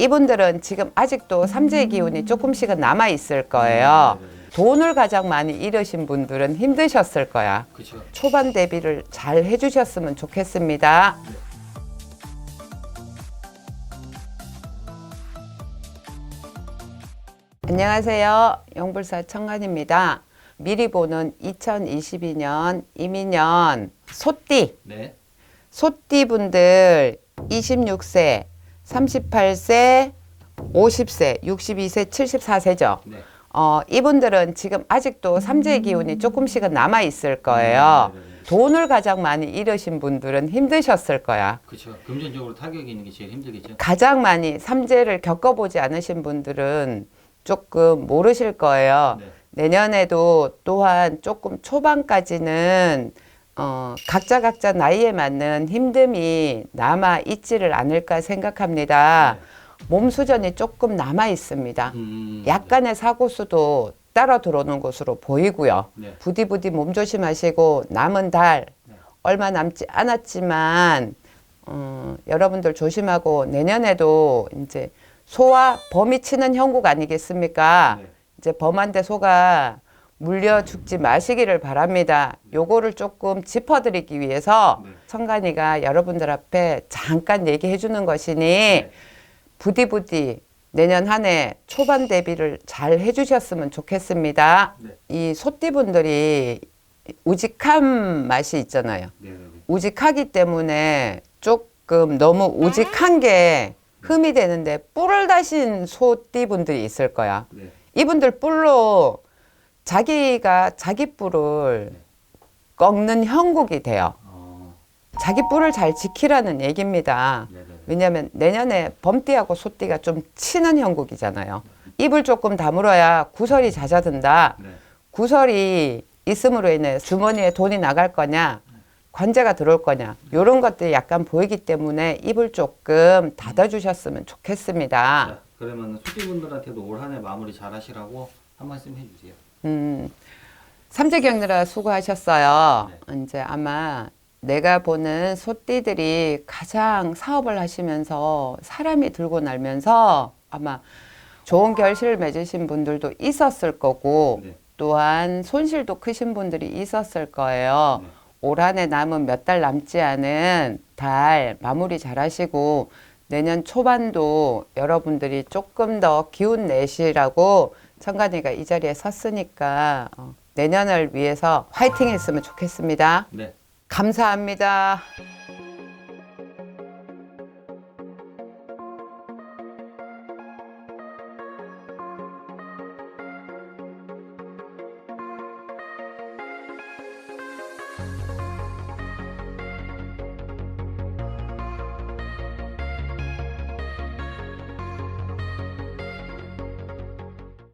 이분들은 지금 아직도 삼재의 기운이 조금씩은 남아 있을 거예요. 돈을 가장 많이 잃으신 분들은 힘드셨을 거야. 그렇죠. 초반 대비를 잘 해주셨으면 좋겠습니다. 안녕하세요. 영불사 청간입니다. 미리 보는 2022년 이민년 소띠 네. 소띠 분들 26세, 38세, 50세, 62세, 74세죠. 네. 어, 이분들은 지금 아직도 삼재의 기운이 조금씩은 남아 있을 거예요. 네, 네, 네. 돈을 가장 많이 잃으신 분들은 힘드셨을 거야. 그렇죠. 금전적으로 타격이 있는 게 제일 힘들겠죠. 가장 많이 삼재를 겪어보지 않으신 분들은 조금 모르실 거예요. 네. 내년에도 또한 조금 초반까지는 어, 각자 각자 나이에 맞는 힘듦이 남아 있지를 않을까 생각합니다. 몸 수전이 조금 남아 있습니다. 음. 약간의 사고 수도 따라 들어오는 것으로 보이고요. 네. 부디 부디 몸 조심하시고 남은 달 네. 얼마 남지 않았지만 어, 여러분들 조심하고 내년에도 이제 소와 범이 치는 형국 아니겠습니까? 네. 이제 범한테 소가 물려 죽지 마시기를 바랍니다. 요거를 조금 짚어드리기 위해서 네. 청간이가 여러분들 앞에 잠깐 얘기해 주는 것이니 네. 부디 부디 내년 한 해 초반 대비를 잘 해주셨으면 좋겠습니다. 네. 이 소띠분들이 우직한 맛이 있잖아요. 네. 우직하기 때문에 조금 너무 우직한 게 흠이 되는데 뿔을 다신 소띠분들이 있을 거야. 네. 이분들 뿔로 자기가 자기 뿔을 꺾는 형국이 돼요. 어. 자기 뿔을 잘 지키라는 얘기입니다. 네. 네. 네. 왜냐하면 내년에 범띠하고 소띠가 좀 치는 형국이잖아요. 입을 조금 다물어야 구설이 잦아든다. 네. 구설이 있음으로 인해 주머니에 돈이 나갈 거냐, 관제가 들어올 거냐, 이런 것들이 약간 보이기 때문에 입을 조금 닫아주셨으면 좋겠습니다. 자, 그러면 수지분들한테도 올 한 해 마무리 잘 하시라고 한 말씀 해주세요. 음, 삼재 경느라 수고하셨어요. 이제 아마 내가 보는 소띠들이 가장 사업을 하시면서 사람이 들고 날면서 아마 좋은 결실을 맺으신 분들도 있었을 거고 네. 또한 손실도 크신 분들이 있었을 거예요. 네. 올 한해 남은 몇 달 남지 않은 달 마무리 잘 하시고 내년 초반도 여러분들이 조금 더 기운 내시라고 청간이가 이 자리에 섰으니까 어, 내년을 위해서 화이팅 했으면 좋겠습니다. 네. 감사합니다.